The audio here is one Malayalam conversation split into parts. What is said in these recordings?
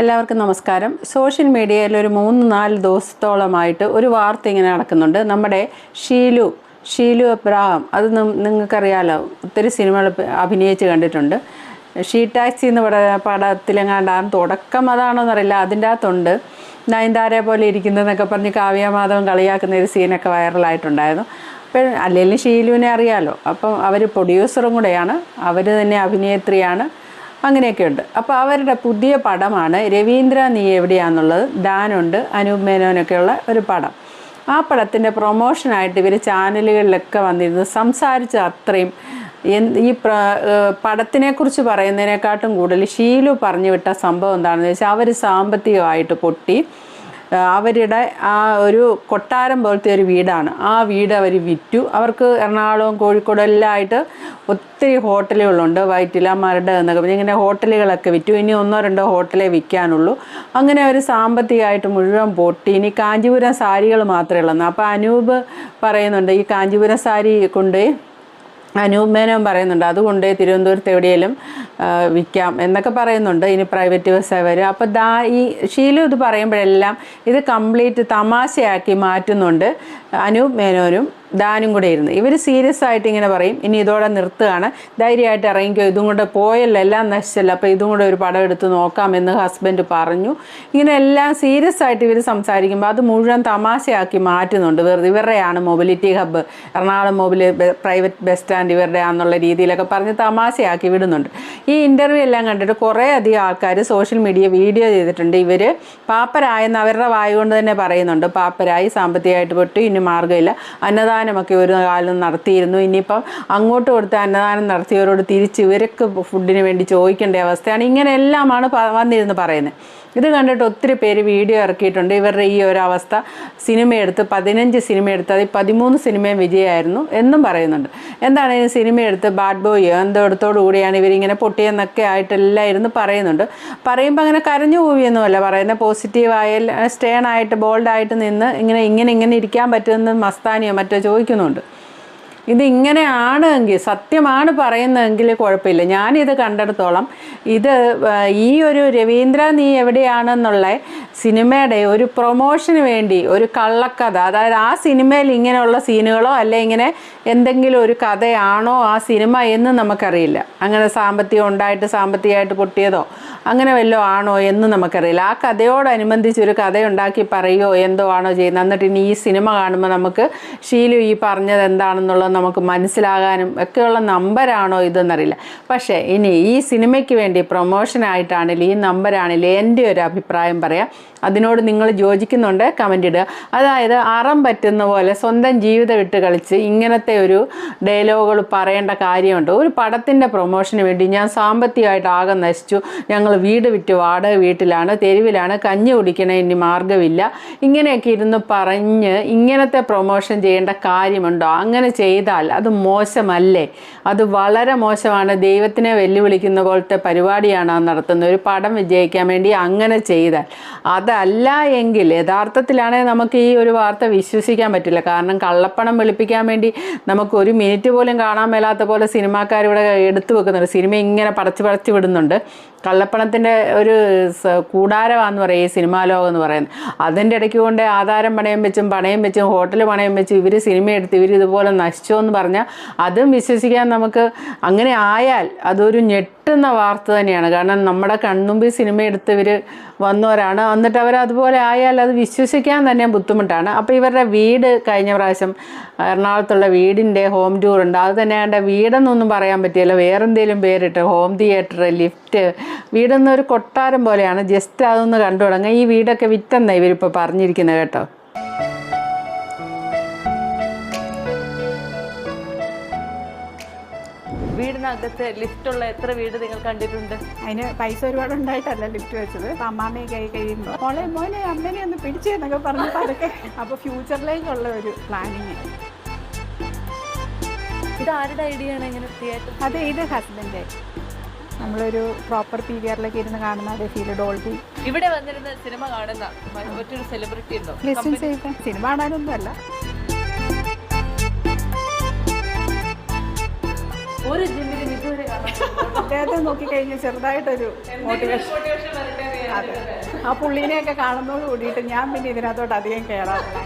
എല്ലാവർക്കും നമസ്കാരം. സോഷ്യൽ മീഡിയയിൽ ഒരു മൂന്ന് നാല് ദിവസത്തോളമായിട്ട് ഒരു വാർത്ത ഇങ്ങനെ നടക്കുന്നുണ്ട്. നമ്മുടെ ഷീലു ഷീലു അബ്രാഹം അത് നിങ്ങൾക്കറിയാലോ ഒത്തിരി സിനിമകൾ അഭിനയിച്ച് കണ്ടിട്ടുണ്ട്. ഷീ ടാക്സി എന്ന് പട പടത്തിലെങ്ങാണ്ടാണ് തുടക്കം അതാണോന്നറിയില്ല. അതിന്റെ അകത്തുണ്ട്. നയൻതാരയെ പോലെ ഇരിക്കുന്നതെന്നൊക്കെ പറഞ്ഞ് കാവ്യമാധവൻ കളിയാക്കുന്ന ഒരു സീനൊക്കെ വൈറലായിട്ടുണ്ടായിരുന്നു. അപ്പം അല്ലെങ്കിലും ഷീലുവിനെ അറിയാലോ. അപ്പം അവർ പ്രൊഡ്യൂസറും കൂടെയാണ്. അവർ തന്നെ അഭിനേത്രിയാണ്. അങ്ങനെയൊക്കെയുണ്ട്. അപ്പോൾ അവരുടെ പുതിയ പടമാണ് രവീന്ദ്ര നീ എവിടെയാണെന്നുള്ളത് ഡാനുണ്ട് അനൂപ് മേനോനൊക്കെയുള്ള ഒരു പടം. ആ പടത്തിന്റെ പ്രൊമോഷനായിട്ട് ഇവർ ചാനലുകളിലൊക്കെ വന്നിരുന്നു. സംസാരിച്ച അത്രയും. ഈ പടത്തിനെക്കുറിച്ച് പറയുന്നതിനെക്കാട്ടും കൂടുതൽ ഷീലു പറഞ്ഞു വിട്ട സംഭവം എന്താണെന്ന് വെച്ചാൽ അവർ സാമ്പത്തികമായിട്ട് പൊട്ടി. അവരുടെ ആ ഒരു കൊട്ടാരം പോലത്തെ ഒരു വീടാണ്. ആ വീട് അവർ വിറ്റു. അവർക്ക് എറണാകുളവും കോഴിക്കോടും എല്ലാം ആയിട്ട് ഒത്തിരി ഹോട്ടലുകളുണ്ട് വൈറ്റില മരട് എന്നൊക്കെ പറഞ്ഞ് ഇങ്ങനെ ഹോട്ടലുകളൊക്കെ വിറ്റു. ഇനി ഒന്നോ രണ്ടോ ഹോട്ടലേ വിൽക്കാനുള്ളൂ. അങ്ങനെ അവർ സാമ്പത്തികമായിട്ട് മുഴുവൻ പൊട്ടി. ഇനി കാഞ്ചീപുരം സാരികൾ മാത്രമേ ഉള്ളൂ. അപ്പോൾ അനൂപ് പറയുന്നുണ്ട് ഈ കാഞ്ചീപുരം സാരി കൊണ്ട് അനൂപ് പറയുന്നുണ്ട് അതുകൊണ്ട് തിരുവനന്തപുരത്ത് എവിടെയെങ്കിലും വിൽക്കാം എന്നൊക്കെ പറയുന്നുണ്ട് ഇനി പ്രൈവറ്റ് ബസ്സായി വരും. അപ്പോൾ ദാ ഈ ഷീലു ഇത് പറയുമ്പോഴെല്ലാം ഇത് കംപ്ലീറ്റ് തമാശയാക്കി മാറ്റുന്നുണ്ട് അനൂപ് മേനോനും ദാനും കൂടെ ഇരുന്ന്. ഇവർ സീരിയസ് ആയിട്ട് ഇങ്ങനെ പറയും ഇനി ഇതോടെ നിർത്തുകയാണ്. ധൈര്യമായിട്ട് ഇറങ്ങിക്കോ. ഇതും കൂടെ പോയല്ലോ എല്ലാം നശിച്ചല്ലോ. അപ്പോൾ ഇതും കൂടെ ഒരു പടം എടുത്ത് നോക്കാമെന്ന് ഹസ്ബൻഡ് പറഞ്ഞു. ഇങ്ങനെ എല്ലാം സീരിയസ് ആയിട്ട് ഇവർ സംസാരിക്കുമ്പോൾ അത് മുഴുവൻ തമാശയാക്കി മാറ്റുന്നുണ്ട്. വെറുതെ ഇവരുടെയാണ് mobility hub. Ernakulam mobility private bus stand ഇവരുടെ ആണെന്നുള്ള രീതിയിലൊക്കെ പറഞ്ഞ് തമാശയാക്കി വിടുന്നുണ്ട്. ഈ ഇന്റർവ്യൂ എല്ലാം കണ്ടിട്ട് കുറേ അധികം ആൾക്കാർ സോഷ്യൽ മീഡിയ വീഡിയോ ചെയ്തിട്ടുണ്ട്. ഇവർ പാപ്പരായെന്ന് അവരുടെ വായ കൊണ്ട് തന്നെ പറയുന്നുണ്ട്. പാപ്പരായി സാമ്പത്തികമായിട്ട് പൊട്ടി ഇനി മാർഗമില്ല. അന്നദാനമൊക്കെ ഒരു കാലം നടത്തിയിരുന്നു. ഇനിയിപ്പം അങ്ങോട്ട് കൊടുത്ത അന്നദാനം നടത്തിയവരോട് തിരിച്ച് ഇവർക്ക് ഫുഡിന് വേണ്ടി ചോദിക്കേണ്ട അവസ്ഥയാണ്. ഇങ്ങനെയെല്ലാമാണ് വന്നിരുന്ന് പറയുന്നത്. ഇത് കണ്ടിട്ട് ഒത്തിരി പേര് വീഡിയോ ഇറക്കിയിട്ടുണ്ട്. ഇവരുടെ ഈ ഒരു അവസ്ഥ. സിനിമ എടുത്ത് പതിനഞ്ച് സിനിമ എടുത്ത് അതിൽ പതിമൂന്ന് സിനിമയും വിജയമായിരുന്നു എന്നും പറയുന്നുണ്ട്. എന്താണ് ഈ സിനിമ എടുത്ത് ബാഡ് ബോയോ എന്തോ എടുത്തോടു കൂടിയാണ് ഇവരിങ്ങനെ പൊട്ടിയെന്നൊക്കെ ആയിട്ടെല്ലാം ഇരുന്ന് പറയുന്നുണ്ട്. പറയുമ്പോൾ അങ്ങനെ കരഞ്ഞു പോവിയൊന്നുമല്ല. പറയുന്നത് പോസിറ്റീവായ സ്റ്റേൺ ആയിട്ട് ബോൾഡായിട്ട് നിന്ന് ഇങ്ങനെ ഇങ്ങനെ ഇങ്ങനെ ഇരിക്കാൻ പറ്റുമെന്ന് മസ്താനിയോ മറ്റോ ചോദിക്കുന്നുണ്ട്. ഇത് ഇങ്ങനെയാണ് എങ്കിൽ സത്യമാണ് പറയുന്നതെങ്കിൽ കുഴപ്പമില്ല. ഞാനിത് കണ്ടെടുത്തോളം. ഇത് ഈ ഒരു രവീന്ദ്ര നീ എവിടെയാണെന്നുള്ള സിനിമയുടെ ഒരു പ്രൊമോഷന് വേണ്ടി ഒരു കള്ളക്കഥ അതായത് ആ സിനിമയിൽ ഇങ്ങനെയുള്ള സീനുകളോ അല്ലെ ഇങ്ങനെ എന്തെങ്കിലും ഒരു കഥയാണോ ആ സിനിമ എന്ന് നമുക്കറിയില്ല. അങ്ങനെ സാമ്പത്തികം ഉണ്ടായിട്ട് സാമ്പത്തികമായിട്ട് പൊട്ടിയതോ അങ്ങനെ വല്ലതും ആണോ എന്ന് നമുക്കറിയില്ല. ആ കഥയോടനുബന്ധിച്ച് ഒരു കഥ ഉണ്ടാക്കി പറയുകയോ എന്തോ ആണോ ചെയ്യുന്നത്. എന്നിട്ട് ഇനി ഈ സിനിമ കാണുമ്പോൾ നമുക്ക് ഷീലു ഈ പറഞ്ഞത് എന്താണെന്നുള്ളത് നമുക്ക് മനസ്സിലാകാനും ഒക്കെയുള്ള നമ്പരാണോ ഇതെന്നറിയില്ല. പക്ഷേ ഇനി ഈ സിനിമയ്ക്ക് വേണ്ടി പ്രൊമോഷനായിട്ടാണെങ്കിലും ഈ നമ്പരാണെങ്കിലും എന്റെ ഒരു അഭിപ്രായം പറയാം. അതിനോട് നിങ്ങൾ യോജിക്കുന്നുണ്ട്? കമന്റ് ഇടുക. അതായത് അറം പറ്റുന്ന പോലെ സ്വന്തം ജീവിതം വിട്ട് കളിച്ച് ഇങ്ങനത്തെ ഒരു ഡയലോഗുകൾ പറയേണ്ട കാര്യമുണ്ട്. ഒരു പടത്തിന്റെ പ്രൊമോഷന് വേണ്ടി ഞാൻ സാമ്പത്തികമായിട്ട് ആകെ നശിച്ചു. ഞങ്ങൾ വീട് വിറ്റ് വാടക വീട്ടിലാണ് തെരുവിലാണ് കഞ്ഞി കുടിക്കണേ ഇനി മാർഗമില്ല. ഇങ്ങനെയൊക്കെ ഇരുന്ന് പറഞ്ഞ് ഇങ്ങനത്തെ പ്രൊമോഷൻ ചെയ്യേണ്ട കാര്യമുണ്ടോ? അങ്ങനെ ചെയ്താൽ അത് മോശമല്ലേ? അത് വളരെ മോശമാണ്. ദൈവത്തിനെ വെല്ലുവിളിക്കുന്ന പോലത്തെ പരിപാടിയാണ് നടത്തുന്നത്. ഒരു പടം വിജയിക്കാൻ വേണ്ടി അങ്ങനെ ചെയ്താൽ. അതല്ല എങ്കിൽ യഥാർത്ഥത്തിലാണെങ്കിൽ നമുക്ക് ഈ ഒരു വാർത്ത വിശ്വസിക്കാൻ പറ്റില്ല. കാരണം കള്ളപ്പണം വെളുപ്പിക്കാൻ വേണ്ടി നമുക്ക് ഒരു മിനിറ്റ് പോലും കാണാൻ മേലാത്ത പോലെ സിനിമാക്കാർ ഇവിടെ എടുത്തു വെക്കുന്നുണ്ട്. സിനിമ ഇങ്ങനെ പടച്ചു പടച്ചു വിടുന്നുണ്ട്. കള്ളപ്പണത്തിന്റെ ഒരു കൂടാരമാണെന്ന് പറയും ഈ സിനിമാ ലോകം എന്ന് പറയുന്നത്. അതിന്റെ ഇടയ്ക്ക് കൊണ്ട് ആധാരം പണയം വെച്ചും പണയം വെച്ചും ഹോട്ടൽ പണയം വെച്ചും ഇവർ സിനിമ എടുത്ത് ഇവർ ഇതുപോലെ നശിച്ചോ എന്ന് പറഞ്ഞാൽ അതും വിശ്വസിക്കാൻ നമുക്ക് അങ്ങനെ ആയാൽ അതൊരു ഞെട്ടുന്ന വാർത്ത തന്നെയാണ്. കാരണം നമ്മുടെ കൺമുമ്പിൽ സിനിമ എടുത്തവർ വന്നവരാണ്. എന്നിട്ട് അവർ അതുപോലെ ആയാൽ അത് വിശ്വസിക്കാൻ തന്നെ ബുദ്ധിമുട്ടാണ്. അപ്പോൾ ഇവരുടെ വീട് കഴിഞ്ഞ പ്രാവശ്യം എറണാകുളത്തുള്ള വീടിന്റെ ഹോം ടൂർ ഉണ്ട്. അത് തന്നെ എന്റെ വീടെന്നൊന്നും പറയാൻ പറ്റില്ല. വേറെ എന്തെങ്കിലും പേരിട്ട് ഹോം തിയേറ്റർ ലിഫ്റ്റ് വീടെന്നൊരു കൊട്ടാരം പോലെയാണ്. ജസ്റ്റ് അതൊന്ന് കണ്ടു തുടങ്ങുക ഈ വീടൊക്കെ വിറ്റെന്നാണ് ഇവരിപ്പോൾ പറഞ്ഞിരിക്കുന്നത് കേട്ടോ. വീടിനകത്ത് ലിഫ്റ്റുള്ള എത്ര വീട് നിങ്ങൾ കണ്ടിട്ടുണ്ട്? അതിന് പൈസ ഒരുപാട് ഉണ്ടായിട്ടല്ല ലിഫ്റ്റ് വെച്ചത് അമ്മാമ്മയെ കൈ കഴിയുമ്പോൾ മോളെ മോനെ അമ്മനെ ഒന്ന് പിടിച്ചെന്നൊക്കെ എന്നൊക്കെ അതൊക്കെ അപ്പോൾ അപ്പൊ ഫ്യൂച്ചറിലേക്കുള്ള ഒരു പ്ലാനിങ് ഇത് ആരുടെ ഐഡിയ ആണ് ഇങ്ങനെ തിയേറ്റർ അത് ഇത് ഹസ്ബൻഡ് നമ്മളൊരു പ്രോപ്പർ പി വി ആറിലൊക്കെ ഇരുന്ന് കാണുന്ന അതേ ഫീൽ ഡോൾബി ഇവിടെ വന്നിരുന്ന സിനിമ കാണുന്ന മറ്റൊരു സെലിബ്രിറ്റി ഉണ്ടോ? സിനിമ കാണാനൊന്നും ഒരു ജിമ്മിലും ഇതുവരെ അദ്ദേഹത്തെ നോക്കിക്കഴിഞ്ഞാൽ ചെറുതായിട്ടൊരു മോട്ടിവേഷൻ അതെ. ആ പുള്ളീനെയൊക്കെ കാണുന്നതോട് കൂടിയിട്ട് ഞാൻ പിന്നെ ഇതിനകത്തോട്ട് അധികം കയറാറില്ല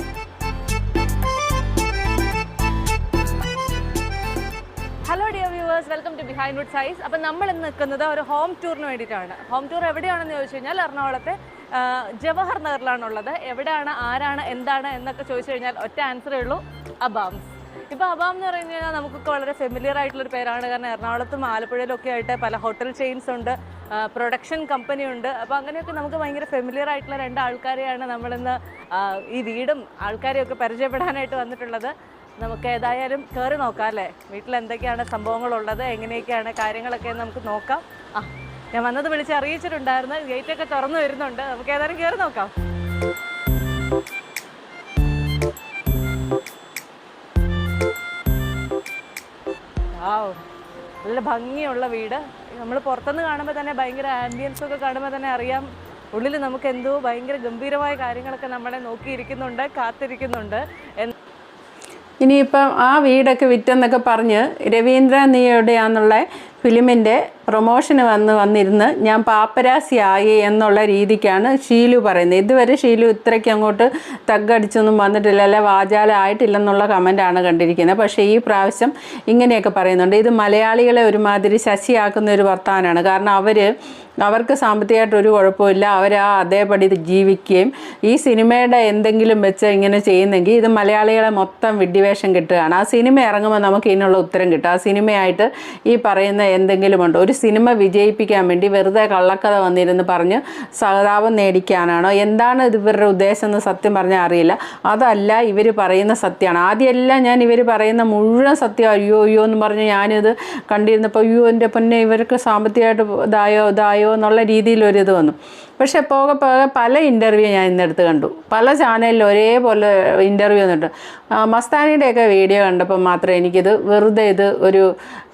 hello dear viewers welcome to behind wood size അപ്പം നമ്മൾ ഇന്ന് നിൽക്കുന്നത് ഒരു ഹോം ടൂറിന് വേണ്ടിയിട്ടാണ്. ഹോം ടൂർ എവിടെയാണെന്ന് ചോദിച്ചു കഴിഞ്ഞാൽ എറണാകുളത്തെ ജവഹർ നഗറിലാണുള്ളത്. എവിടെയാണ് ആരാണ് എന്താണ് എന്നൊക്കെ ചോദിച്ചു കഴിഞ്ഞാൽ ഒറ്റ ആൻസറേ ഉള്ളൂ. അബാംസ്. ഇപ്പോൾ അബാം എന്ന് പറഞ്ഞു കഴിഞ്ഞാൽ നമുക്കൊക്കെ വളരെ ഫെമിലിയർ ആയിട്ടുള്ള ഒരു പേരാണ്. കാരണം എറണാകുളത്തും ആലപ്പുഴയിലും ഒക്കെ ആയിട്ട് പല ഹോട്ടൽ ചെയിൻസ് ഉണ്ട് പ്രൊഡക്ഷൻ കമ്പനി ഉണ്ട്. അപ്പോൾ അങ്ങനെയൊക്കെ നമുക്ക് ഭയങ്കര ഫെമിലിയർ ആയിട്ടുള്ള രണ്ട് ആൾക്കാരെയാണ് നമ്മളിന്ന് ഈ വീടും ആൾക്കാരെയൊക്കെ പരിചയപ്പെടാനായിട്ട് വന്നിട്ടുള്ളത്. നമുക്ക് ഏതായാലും കയറി നോക്കാം അല്ലേ? വീട്ടിൽ എന്തൊക്കെയാണ് സംഭവങ്ങൾ ഉള്ളത് എങ്ങനെയൊക്കെയാണ് കാര്യങ്ങളൊക്കെ നമുക്ക് നോക്കാം. ആ ഞാൻ വന്നത് വിളിച്ച് അറിയിച്ചിട്ടുണ്ടായിരുന്നു. ഗേറ്റൊക്കെ തുറന്നു വരുന്നുണ്ട്. നമുക്ക് ഏതായാലും കയറി നോക്കാം. നല്ല ഭംഗിയുള്ള വീട്. നമ്മൾ പുറത്തുനിന്ന് കാണുമ്പോൾ തന്നെ ഭയങ്കര ആംബിയൻസ് ഒക്കെ കാണുമ്പോൾ തന്നെ അറിയാം. ഉള്ളിൽ നമുക്ക് എന്തോ ഭയങ്കര ഗംഭീരമായ കാര്യങ്ങളൊക്കെ നമ്മളെ നോക്കിയിരിക്കുന്നുണ്ട് കാത്തിരിക്കുന്നുണ്ട്. ഇനിയിപ്പം ആ വീടൊക്കെ വിറ്റെന്നൊക്കെ പറഞ്ഞ് രവീന്ദ്ര നീയോടെയാന്നുള്ള ഫിലിമിന്റെ പ്രൊമോഷന് വന്ന് വന്നിരുന്ന് ഞാൻ പാപ്പരാസിയായി എന്നുള്ള രീതിക്കാണ് ഷീലു പറയുന്നത്. ഇതുവരെ ഷീലു ഇത്രയ്ക്ക് അങ്ങോട്ട് തഗ്ഗടിച്ചൊന്നും വന്നിട്ടില്ല അല്ലെ വാചാലായിട്ടില്ലെന്നുള്ള കമന്റാണ് കണ്ടിരിക്കുന്നത്. പക്ഷേ ഈ പ്രാവശ്യം ഇങ്ങനെയൊക്കെ പറയുന്നുണ്ട്. ഇത് മലയാളികളെ ഒരുമാതിരി ശശിയാക്കുന്ന ഒരു വർത്തമാനമാണ് കാരണം അവർ അവർക്ക് സാമ്പത്തികമായിട്ട് ഒരു കുഴപ്പമില്ല അവർ ആ അതേപടി ജീവിക്കുകയും ഈ സിനിമയുടെ എന്തെങ്കിലും വെച്ച് ഇങ്ങനെ ചെയ്യുന്നെങ്കിൽ ഇത് മലയാളികളെ മൊത്തം വിഡ്ഡിവേഷം കിട്ടുകയാണ്. ആ സിനിമ ഇറങ്ങുമ്പോൾ നമുക്ക് ഇതിനുള്ള ഉത്തരം കിട്ടും. ആ സിനിമയായിട്ട് ഈ പറയുന്ന എന്തെങ്കിലും ഉണ്ട് ഒരു സിനിമ വിജയിപ്പിക്കാൻ വേണ്ടി വെറുതെ കള്ളക്കഥ വന്നിരുന്ന് പറഞ്ഞ് സഹതാപം നേടിക്കാനാണോ? എന്താണ് ഇത് ഇവരുടെ ഉദ്ദേശം എന്ന് സത്യം പറഞ്ഞാൽ അറിയില്ല. അതല്ല ഇവർ പറയുന്ന സത്യമാണ്. ആദ്യമെല്ലാം ഞാൻ ഇവർ പറയുന്ന മുഴുവൻ സത്യം അയ്യോ അയ്യോ എന്ന് പറഞ്ഞ് ഞാനിത് കണ്ടിരുന്നപ്പോൾ അയ്യോ എന്റെ പൊന്നെ ഇവർക്ക് സാമ്പത്തികമായിട്ട് ഇതായോ ഇതായോ എന്നുള്ള രീതിയിലൊരിത് വന്നു. പക്ഷെ പോകെ പോകെ പല ഇന്റർവ്യൂ ഞാൻ ഇന്നെടുത്ത് കണ്ടു. പല ചാനലിലും ഒരേപോലെ ഇന്റർവ്യൂ വന്നിട്ട് മസ്താനിയുടെയൊക്കെ വീഡിയോ കണ്ടപ്പോൾ മാത്രമേ എനിക്കിത് വെറുതെ ഇത് ഒരു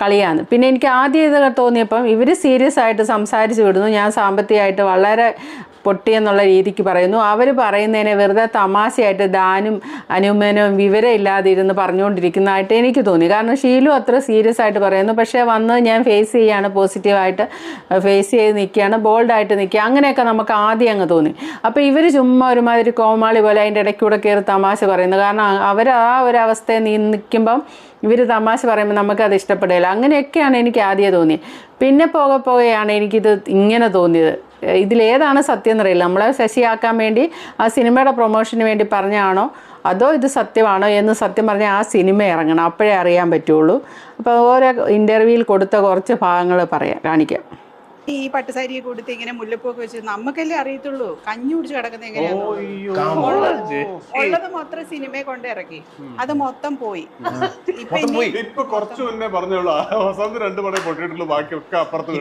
കളിയാണ്. പിന്നെ എനിക്ക് ആദ്യം ഇതൊക്കെ തോന്നിയപ്പം ഇവർ സീരിയസ് ആയിട്ട് സംസാരിച്ച് വിടുന്നു. ഞാൻ സാമ്പത്തികമായിട്ട് വളരെ പൊട്ടിയെന്നുള്ള രീതിക്ക് പറയുന്നു. അവർ പറയുന്നതിനെ വെറുതെ തമാശയായിട്ട് ദാനും അനുമനും വിവരം ഇല്ലാതെ ഇരുന്ന് പറഞ്ഞുകൊണ്ടിരിക്കുന്നതായിട്ട് എനിക്ക് തോന്നി. കാരണം ഷീലു അത്ര സീരിയസ് ആയിട്ട് പറയുന്നു. പക്ഷേ വന്ന് ഞാൻ ഫേസ് ചെയ്യാണ് പോസിറ്റീവായിട്ട് ഫേസ് ചെയ്ത് നിൽക്കുകയാണ് ബോൾഡായിട്ട് നിൽക്കുക അങ്ങനെയൊക്കെ നമുക്ക് ആദ്യം അങ്ങ് തോന്നി. അപ്പോൾ ഇവർ ചുമ്മാ ഒരുമാതിരി കോമാളി പോലെ അതിന്റെ ഇടയ്ക്കൂടെ കയറി തമാശ പറയുന്നു. കാരണം അവർ ആ ഒരു അവസ്ഥയിൽ നിൽക്കുമ്പം ഇവർ തമാശ പറയുമ്പോൾ നമുക്കത് ഇഷ്ടപ്പെടില്ല അങ്ങനെയൊക്കെയാണ് എനിക്ക് ആദ്യം തോന്നിയത്. പിന്നെ പോകെ പോകെയാണ് എനിക്കിത് ഇങ്ങനെ തോന്നിയത്. ഇതിലേതാണ് സത്യം എന്നറിയില്ല. നമ്മളെ ശശിയാക്കാൻ വേണ്ടി ആ സിനിമയുടെ പ്രൊമോഷന് വേണ്ടി പറഞ്ഞാണോ അതോ ഇത് സത്യമാണോ എന്ന് സത്യം പറഞ്ഞാൽ ആ സിനിമ ഇറങ്ങണം. അപ്പോഴേ അറിയാൻ പറ്റുള്ളൂ. അപ്പോൾ ഓരോ ഇന്റർവ്യൂവിൽ കൊടുത്ത കുറച്ച് ഭാഗങ്ങൾ പറയാം. കാണിക്കാം. ഈ പട്ടുസാരിയെ കൊടുത്ത് ഇങ്ങനെ മുല്ലപ്പൊക്കെ വെച്ച് നമുക്കല്ലേ അറിയത്തുള്ളൂ? കഞ്ഞി കുടിച്ച് കിടക്കുന്ന എങ്ങനെയാന്ന് ഉള്ളത്. മൊത്തം സിനിമയെ കൊണ്ട് ഇറക്കി. അത് മൊത്തം പോയി. ഇപ്പൊ കുറച്ചു മുന്നേ പറഞ്ഞോളൂ. വസന്ത് രണ്ട് പടം പൊട്ടിയിട്ടുള്ളൂ. ബാക്കിയൊക്കെ അപ്പുറത്ത്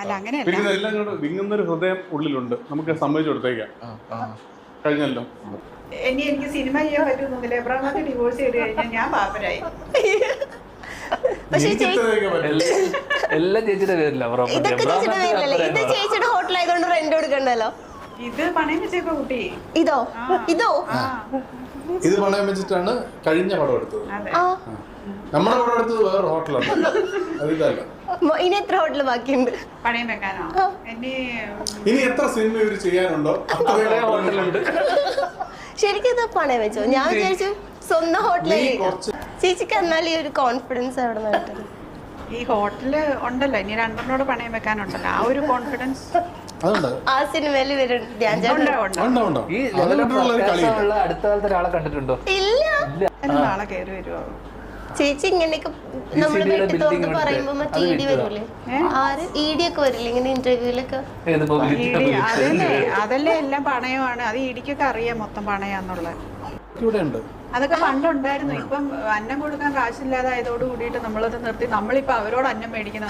അല്ല അങ്ങനെയല്ല. പിന്നെ ഇതെല്ലാം കൂടെ വിങ്ങുന്നൊരു ഹൃദയം ഉള്ളിലുണ്ട്. നമുക്ക് സമ്മതിച്ചു കൊടുത്തേക്കാം. കഴിഞ്ഞല്ലോ. ഇനി എനിക്ക് സിനിമ ചെയ്യാൻ പറ്റുന്നില്ല എബ്രാമത്തെ ഡിവോഴ്സ് ചെയ്ത് കഴിഞ്ഞാൽ ഞാൻ പാപ്പരായി. പക്ഷേ എനിക്ക് ഇത്രയൊക്കെ എല്ലാം ചേച്ചിയുടെ പേരില്ല ഇതൊക്കെ ചേച്ചിയുടെ പേരിലല്ലേ? ഇത് ചേച്ചിയുടെ റെന്റ് കൊടുക്കണ്ടല്ലോ? ഇത് പണയം വെച്ചേക്കോ കുട്ടി. ഇതോ? ഇതോ? ഇത് പണയം വെച്ചിട്ടാണ് കഴിഞ്ഞ പടം എടുത്തത്. നമ്മുടെ പടം എടുത്തത് വേറെ ഹോട്ടലാണ് അത് ഇതല്ല. ഇനി എത്ര ഹോട്ടൽ ബാക്കിയുണ്ട്? പണയം വെക്കാനോ? എന്നെ ഇനി എത്ര സിനിമ ഇവർ ചെയ്യാനുണ്ടോ? അത്രയും ഹോട്ടലുണ്ട് ശരിക്കും ഇത് പണയം വെച്ചോ? ഞാൻ വിചാരിച്ചു സ്വന്തം ഹോട്ടലിൽ ചേച്ചിക്ക് എന്നാൽ ഈ ഒരു കോൺഫിഡൻസ് അവിടെ ഈ ഹോട്ടൽ ഉണ്ടല്ലോ. ഇനി രണ്ടെണ്ണോട് പണയം വെക്കാനുണ്ടല്ലോ. ആ ഒരു കോൺഫിഡൻസ് ആ സിനിമയിൽ അടുത്ത കാലത്ത് ഒരാളെ കണ്ടിട്ടുണ്ടോ? ഇല്ല. ആളെ നാളെ കയറി വരുമോ ചേച്ചി ഇങ്ങനെയൊക്കെ നമ്മൾ വീട്ടിൽ തുറന്ന് പറയുമ്പോ മറ്റേ ഇടി ഇ ഡി. വരൂലേ? ആര് ഇ ഡി ഒക്കെ വരില്ലേ ഇങ്ങനെ ഇന്റർവ്യൂലൊക്കെ publicity? അതല്ലേ അതല്ലേ എല്ലാം പണയമാണ്. അത് ഇടിക്കൊക്കെ അറിയാം മൊത്തം പണയാന്നുള്ളത്. അതൊക്കെ പണ്ടുണ്ടായിരുന്നു. ഇപ്പം അന്നം കൊടുക്കാൻ കാശില്ലാതായതോട് കൂടിയിട്ട് നമ്മളത് നിർത്തി. നമ്മളിപ്പോ അവരോട് അന്നം മേടിക്കുന്ന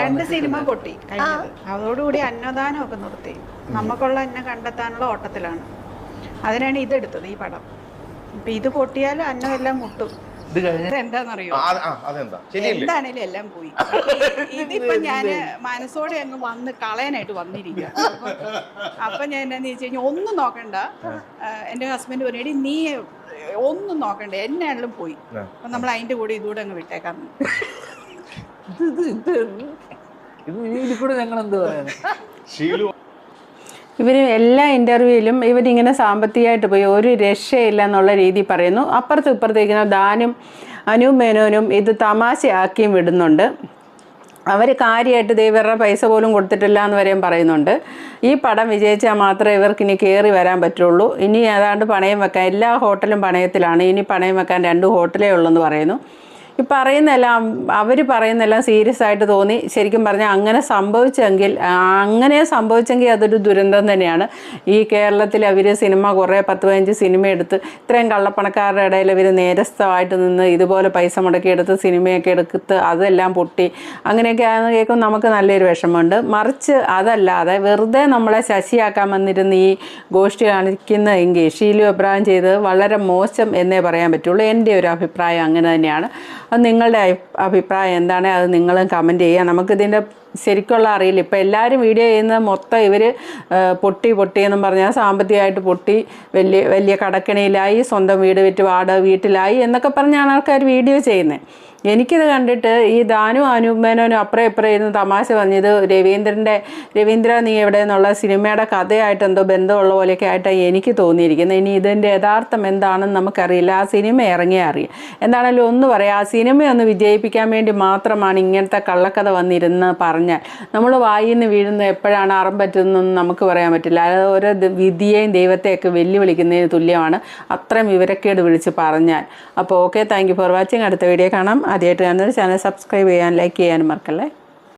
രണ്ട് സിനിമ പൊട്ടി കഴിഞ്ഞത്. അതോടുകൂടി അന്നദാനം ഒക്കെ നിർത്തി. നമുക്കുള്ള അന്നം കണ്ടെത്താനുള്ള ഓട്ടത്തിലാണ്. അതിനാണ് ഇതെടുത്തത് ഈ പടം. ഇപ്പൊ ഇത് പൊട്ടിയാൽ അന്നം എല്ലാം മുട്ടും. ഇത് കഴിഞ്ഞ എന്താണെന്നറിയോ അതെന്താ? ശരിയല്ലേ? എന്താണേലും എല്ലാം പോയി. ഇതിപ്പോ ഞാൻ മനസ്സോടെ അങ്ങ് വന്ന് കളയാനായിട്ട് വന്നിരിക്കുക അപ്പൊ ഞാൻ എന്നാന്ന് വെച്ച് കഴിഞ്ഞാൽ ഒന്നും നോക്കണ്ട. എന്റെ ഹസ്ബൻഡ് പറഞ്ഞു നീ ഒന്നും നോക്കണ്ട. എന്നാണെങ്കിലും പോയി. അപ്പൊ നമ്മൾ അതിന്റെ കൂടെ ഇതുകൂടെ അങ്ങ് വിട്ടേക്കാം. ഇത് ഇത് ഇത് ഇത് ഇതിൽ കൂടെ ഞങ്ങൾ എന്ത് പറയാന്? ഷീലു ഇവർ എല്ലാ ഇന്റർവ്യൂവിലും ഇവരിങ്ങനെ സാമ്പത്തികമായിട്ട് പോയി ഒരു രക്ഷയില്ല എന്നുള്ള രീതി പറയുന്നു. അപ്പുറത്തും ഇപ്പുറത്തേക്കുന്ന ദാനും അനു മേനോനും ഇത് തമാശയാക്കിയും വിടുന്നുണ്ട്. അവർ കാര്യമായിട്ട് ഇവരുടെ പൈസ പോലും കൊടുത്തിട്ടില്ല എന്ന് വരെയും പറയുന്നുണ്ട്. ഈ പടം വിജയിച്ചാൽ മാത്രമേ ഇവർക്ക് ഇനി കയറി വരാൻ പറ്റുള്ളൂ. ഇനി ഏതാണ്ട് പണയം വെക്കാൻ എല്ലാ ഹോട്ടലും പണയത്തിലാണ്. ഇനി പണയം വെക്കാൻ രണ്ട് ഹോട്ടലേ ഉള്ളൂ എന്ന് പറയുന്നു. ഈ പറയുന്നതെല്ലാം അവർ പറയുന്നതെല്ലാം സീരിയസ് ആയിട്ട് തോന്നി. ശരിക്കും പറഞ്ഞാൽ അങ്ങനെ സംഭവിച്ചെങ്കിൽ അങ്ങനെ സംഭവിച്ചെങ്കിൽ അതൊരു ദുരന്തം തന്നെയാണ്. ഈ കേരളത്തിൽ അവർ സിനിമ കുറേ പത്ത് പതിനഞ്ച് സിനിമ എടുത്ത് ഇത്രയും കള്ളപ്പണക്കാരുടെ ഇടയിൽ ഇവർ നേരസ്ഥമായിട്ട് നിന്ന് ഇതുപോലെ പൈസ മുടക്കിയെടുത്ത് സിനിമയൊക്കെ എടുത്ത് അതെല്ലാം പൊട്ടി അങ്ങനെയൊക്കെ ആണെന്ന് കേൾക്കുമ്പോൾ നമുക്ക് നല്ലൊരു വിഷമമുണ്ട്. മറിച്ച് അതല്ലാതെ വെറുതെ നമ്മളെ ശശിയാക്കാൻ വന്നിരുന്ന ഈ ഗോഷ്ഠി കാണിക്കുന്നതെങ്കിൽ ഷീലു അബ്രാം ചെയ്തത് വളരെ മോശം എന്നേ പറയാൻ പറ്റുള്ളൂ. എന്റെ ഒരു അഭിപ്രായം അങ്ങനെ തന്നെയാണ്. അത് നിങ്ങളുടെ അഭിപ്രായം എന്താണ്? അത് നിങ്ങളും കമന്റ് ചെയ്യുക. നമുക്കിതിന്റെ ശരിക്കുള്ള അറിയില്ല. ഇപ്പോൾ എല്ലാവരും വീഡിയോ ചെയ്യുന്ന മൊത്തം ഇവർ പൊട്ടി പൊട്ടി എന്നും പറഞ്ഞാൽ സാമ്പത്തികമായിട്ട് പൊട്ടി വലിയ വലിയ കടക്കിണിയിലായി സ്വന്തം വീട് വിറ്റ് വാടക വീട്ടിലായി എന്നൊക്കെ പറഞ്ഞാണ് ആൾക്കാർ വീഡിയോ ചെയ്യുന്നത്. എനിക്കിത് കണ്ടിട്ട് ഈ ദാനു അനുമേനോനും അപ്പുറം ഇപ്പുറം ഇരുന്ന് തമാശ പറഞ്ഞത് രവീന്ദ്രന്റെ രവീന്ദ്ര നീ എവിടെ എന്നുള്ള സിനിമയുടെ കഥയായിട്ട് എന്തോ ബന്ധമുള്ള പോലെയൊക്കെ ആയിട്ടാണ് എനിക്ക് തോന്നിയിരിക്കുന്നത്. ഇനി ഇതിന്റെ യഥാർത്ഥം എന്താണെന്ന് നമുക്കറിയില്ല. ആ സിനിമ ഇറങ്ങിയാൽ അറിയാം. എന്താണെങ്കിലും ഒന്ന് പറയാം. ആ സിനിമയൊന്ന് വിജയിപ്പിക്കാൻ വേണ്ടി മാത്രമാണ് ഇങ്ങനത്തെ കള്ളക്കഥ വന്നിരുന്ന് പറഞ്ഞാൽ. നമ്മൾ വായിൽ നിന്ന് വീഴുന്ന എപ്പോഴാണ് അറം പറ്റുന്നതെന്ന് നമുക്ക് പറയാൻ പറ്റില്ല. അത് ഓരോ വിധിയെയും ദൈവത്തെയൊക്കെ വെല്ലുവിളിക്കുന്നതിന് തുല്യമാണ്. അത്രയും വിവരക്കേട് വിളിച്ച് പറഞ്ഞാൽ. അപ്പോൾ okay thank you for watching. അടുത്ത വീഡിയോ കാണാം. ആദ്യമായിട്ട് കാണുന്നത് ചാനൽ സബ്സ്ക്രൈബ് ചെയ്യാൻ ലൈക്ക് ചെയ്യാനും മറക്കല്ലേ?